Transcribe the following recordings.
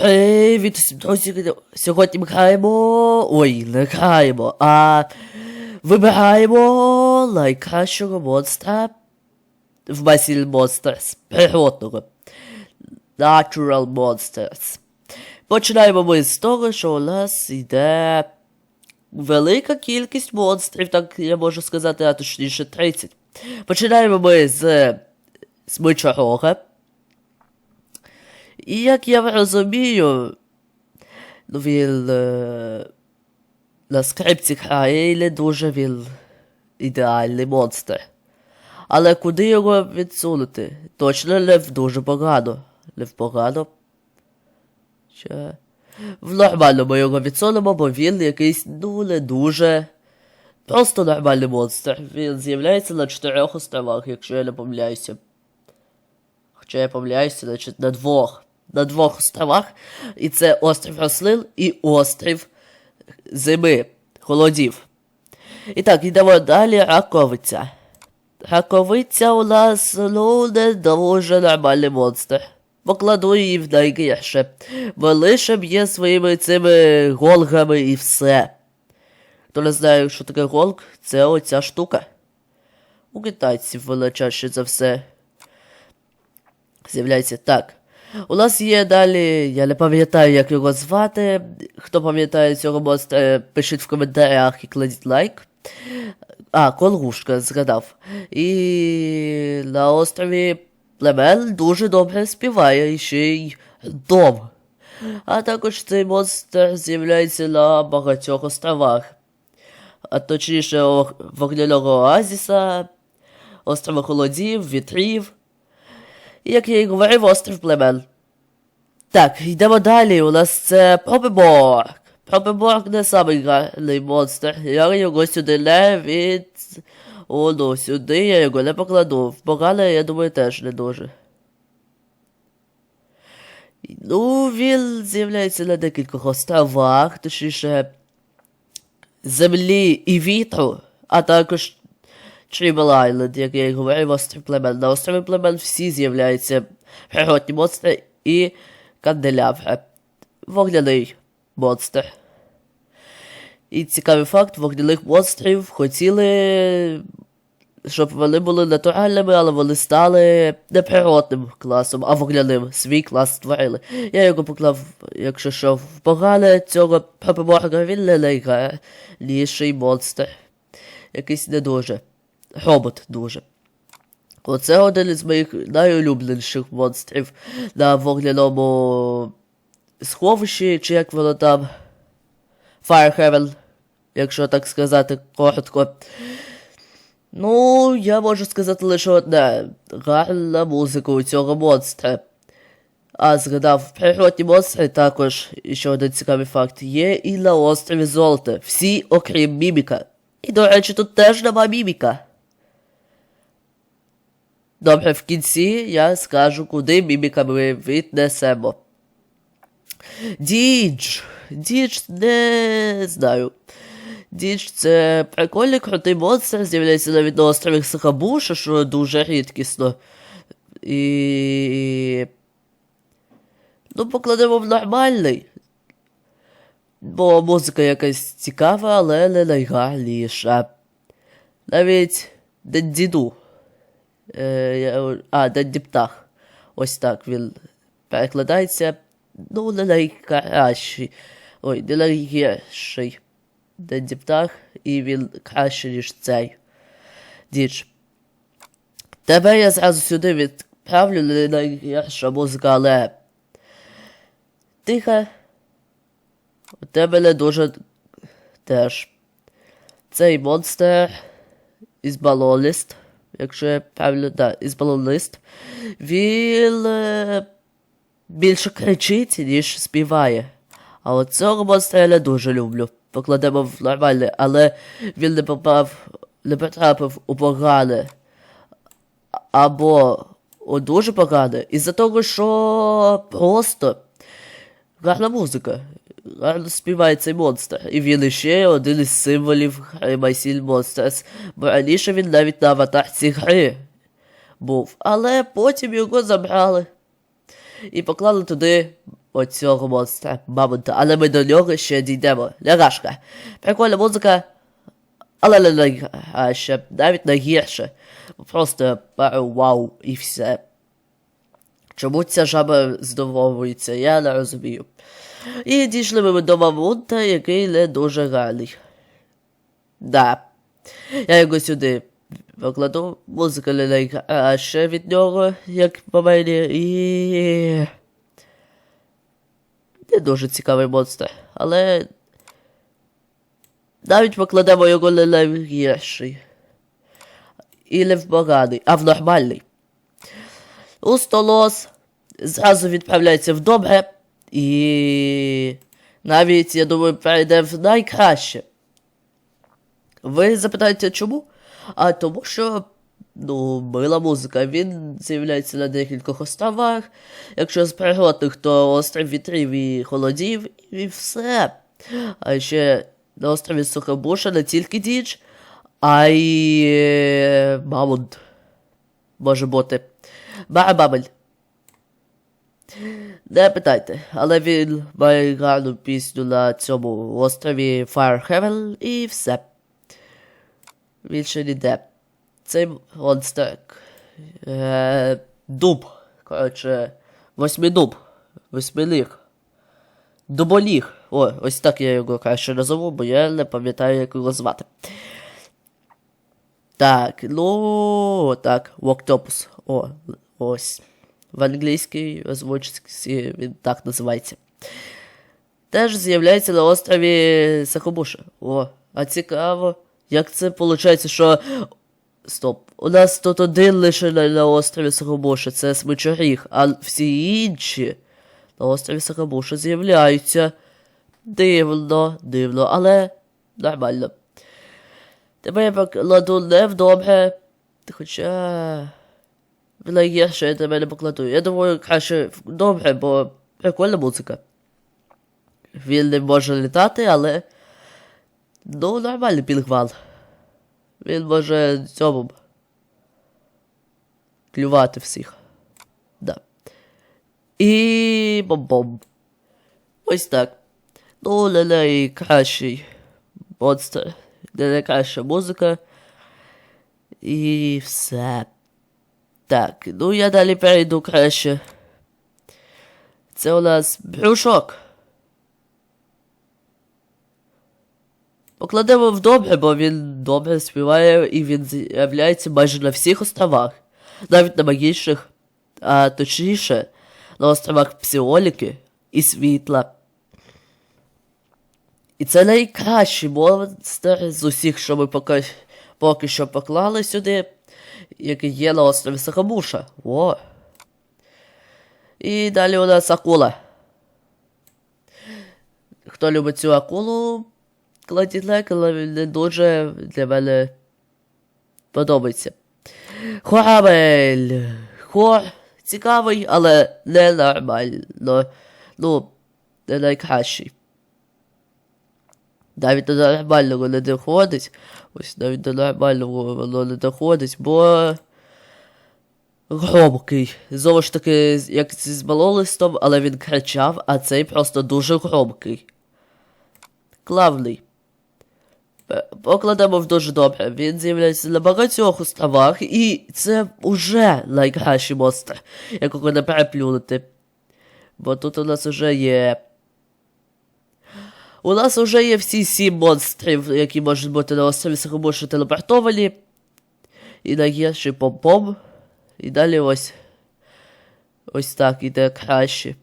Привіт усім друзі! Сьогодні ми граємо. Ой, не граємо, а вибираємо найкращого монстра в Basil Monsters. Природного. Natural Monsters. Починаємо ми з того, що у нас йде велика кількість монстрів, так я можу сказати, а точніше 30. Починаємо ми з Смичарога. І як я розумію, ну він е, на скрипці грає і не дуже він ідеальний монстр. Але куди його відсунути? Точно не в дуже погано. Не в погано. Ще... В нормальному його відсунемо, бо він якийсь, ну, не дуже. Просто нормальний монстр. Він з'являється на чотирьох островах, якщо я не помиляюся. Хоча я помиляюся, значить, на двох. На двох островах. І це острів рослин і острів зими, холодів. І так, йдемо далі раковиця. Раковиця у нас, ну, не дуже нормальний монстр. Покладу її в найгірше. Бо лише б'є своїми цими голгами і все. Хто не знає, що таке голк, це оця штука. У китайців вона чаще за все з'являється так. У нас є далі, я не пам'ятаю, як його звати. Хто пам'ятає цього монстра, пишіть в коментарях і кладіть лайк. А, колгушка, згадав. І на острові Племен дуже добре співає і ще й дом. А також цей монстр з'являється на багатьох островах. А точніше вогняного оазіса, острова холодів, вітрів. Як я і говорив, острів племен. Так, йдемо далі. У нас це Пробиборг. Пробиборг не самий гарний монстр. Я його сюди не від. О, ну, сюди я його не покладу. В погане, я думаю, теж не дуже. Ну, він з'являється на декількох островах, точніше, землі і вітру, а також Tribal Island, як я і говорив, острів племен. На острові племен всі з'являються природні монстри і канделябра. Вогняний монстр. І цікавий факт, вогняних монстрів хотіли, щоб вони були натуральними, але вони стали не природним класом, а вогняним. Свій клас створили. Я його поклав, якщо що, в погане цього пробиморга, він не найгарніший монстр. Якийсь не дуже. Робот дуже. Оце один із моїх найулюбленіших монстрів на вогняному сховищі, чи як воно там. Firehaven, якщо так сказати коротко. Ну, я можу сказати лише одне. Гарна музика у цього монстра. А згадав, природні монстри також, і ще один цікавий факт, є і на острові Золота. Всі, окрім міміка. І, до речі, тут теж нема міміка. Добре, в кінці я скажу, куди міміка ми віднесемо. Дідж. Дідж не знаю. Дідж це прикольний крутий монстр, з'являється навіть на острові Сахабуша, що дуже рідкісно. І. Ну, покладемо в нормальний. Бо музика якась цікава, але не найгарніша. Навіть Дендіду. Е, а, Денді Птах. Ось так він перекладається. Ну, не найкращий. Ой, не найгірший. Денді Птах, і він краще, ніж цей. Діч. Тебе я зразу сюди відправлю, не найгірша музика, але. Тихо. У тебе не дуже теж. Цей монстр із балонист, якщо я правильно, да, із балонист. Він е, більше кричить, ніж співає. А от цього монстра я дуже люблю. Покладемо в нормальне, але він не попав, не потрапив у погане. Або у дуже погане. Із-за того, що просто гарна музика. Гарно співає цей монстр. І він іще один із символів гри Seal Monsters, бо раніше він навіть на аватарці гри був. Але потім його забрали. і поклали туди оцього монстра, мамонта. Але ми до нього ще дійдемо. Лягашка. Прикольна музика. Але не найгірше, навіть найгірше. Просто пару вау і все. Чому ця жаба здивовується, я не розумію. І дійшли ми до мамонта, який не дуже гарний. Да. Я його сюди покладу. Музика не найкраще від нього, як по мені, і. Не дуже цікавий монстр, але. Навіть покладемо його не найгірший. І не в поганий, а в нормальний. Устолос зразу відправляється в добре. І навіть, я думаю, перейде в найкраще. Ви запитаєте, чому? А тому що, ну, мила музика, він з'являється на декількох островах. Якщо з природних, то острів вітрів і холодів, і все. А ще на острові Сухобуша не тільки діч, а й е, Мамонт. Може бути. Барабабель. Не питайте, але він має гарну пісню на цьому острові Firehaven і все. Більше ніде. Цей монстр. Е, дуб. Коротше, восьмидуб. Восьмиліг. Дуболіг. О, ось так я його краще назову, бо я не пам'ятаю, як його звати. Так, ну так, Октопус. О, ось. В англійській озвучці він так називається. Теж з'являється на острові Сахобуша. О, а цікаво. Як це виходить, що. Стоп. У нас тут один лише на, на острові Сахобуша, це Смичоріг, а всі інші на острові Сахобуша з'являються. Дивно, дивно, але нормально. Тебе я покладу не в добре. Хоча. Найгірше я тебе не покладу. Я думаю, краще добре, бо прикольна музика. Він не може літати, але. Ну, нормальний пінгвал. Він може цьому. Клювати всіх. Да. І бом-бом. Ось так. Ну, не найкращий монстр. Не найкраща музика. І все. Так, ну я далі перейду краще. Це у нас брюшок. Покладемо в добре, бо він добре співає і він з'являється майже на всіх островах, навіть на магічних, а точніше, на островах Псіоліки і світла. І це найкращий монстр з усіх, що ми поки, поки що поклали сюди, який є на острові Сахамуша. О. І далі у нас акула. Хто любить цю акулу, кладіть лайк, але не дуже для мене подобається. Хорабель. Хор цікавий, але не нормально. Ну, не найкращий. Навіть до нормального не доходить. Ось навіть до нормального воно не доходить, бо. Громкий. Знову ж таки, як з малолистом, але він кричав, а цей просто дуже громкий. Клавний. Покладемо в дуже добре. Він з'являється на багатьох островах, і це уже найкращий монстр, якого не переплюнути. Бо тут у нас уже є. У нас вже є всі сім монстрів, які можуть бути на острові Сахомуша телепортовані. І найгірший помпом. І далі ось. Ось так іде краще.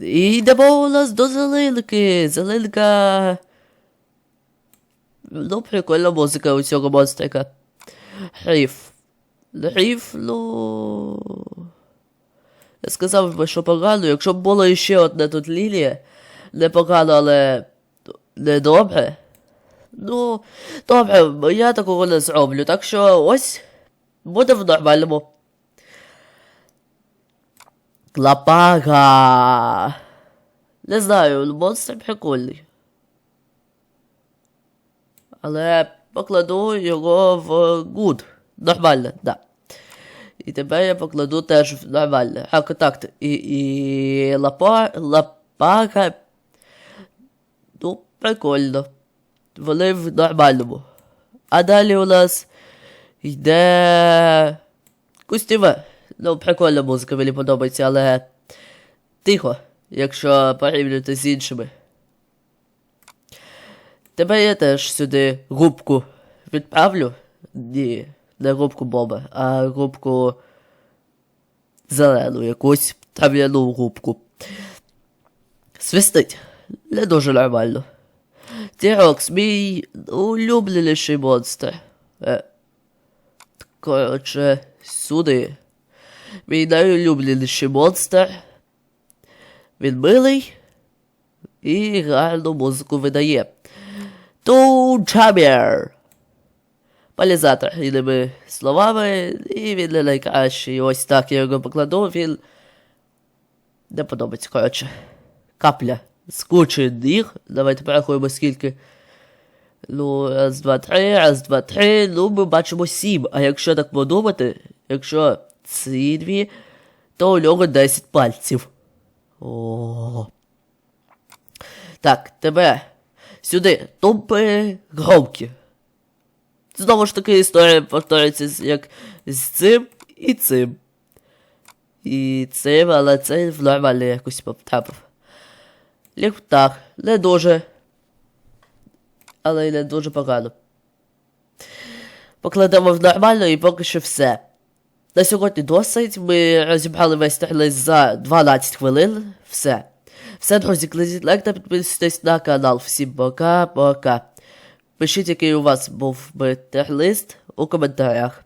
І йдемо у нас до зеленки. Зеленка. Ну, прикольна музика у цього монстрика. Гриф. Гриф, ну. Я сказав би, що погано, якщо б було ще одне тут лілія. Непогано, але не добре. Ну, добре, я такого не зроблю. Так що ось буде в нормальному. Клапага. Не знаю, монстр прикольний. Але покладу його в гуд. Нормально, да. І тебе я покладу теж в нормальне. А контакт. І, і лапа, лапага. Прикольно. Вони в нормальному. А далі у нас йде. Кустіве. Ну, прикольна музика, мені подобається, але тихо, якщо порівнювати з іншими. Тебе я теж сюди губку відправлю. Ні, не губку Боба, а губку зелену якусь трав'яну губку. Свистить. Не дуже нормально. Тірокс, мій улюбленіший монстр. Е, коротше, сюди. Мій найулюбленіший монстр. Він милий і гарну музику видає. Тучабер. Палізатор іншими словами, і він не найкращий. Ось так я його покладу, він не подобається, коротше. Капля. Кучі ніг. Давайте порахуємо скільки. Ну, раз, два, три, раз, два, три. Ну, ми бачимо сім. А якщо так подумати, якщо ці дві, то у нього 10 пальців. О. Так, тебе. Сюди. Тумпи громкі. Знову ж таки історія повторюється як з цим і цим. І цим, але це в нормально якось потрапив. Ліхтар. Не дуже. Але й не дуже погано. Покладемо в нормально і поки що все. На сьогодні досить. Ми розібрали весь теглист за 12 хвилин. Все. Все, друзі, кладіть лайк та підписуйтесь на канал. Всім пока-пока. Пишіть, який у вас був би теглист у коментарях.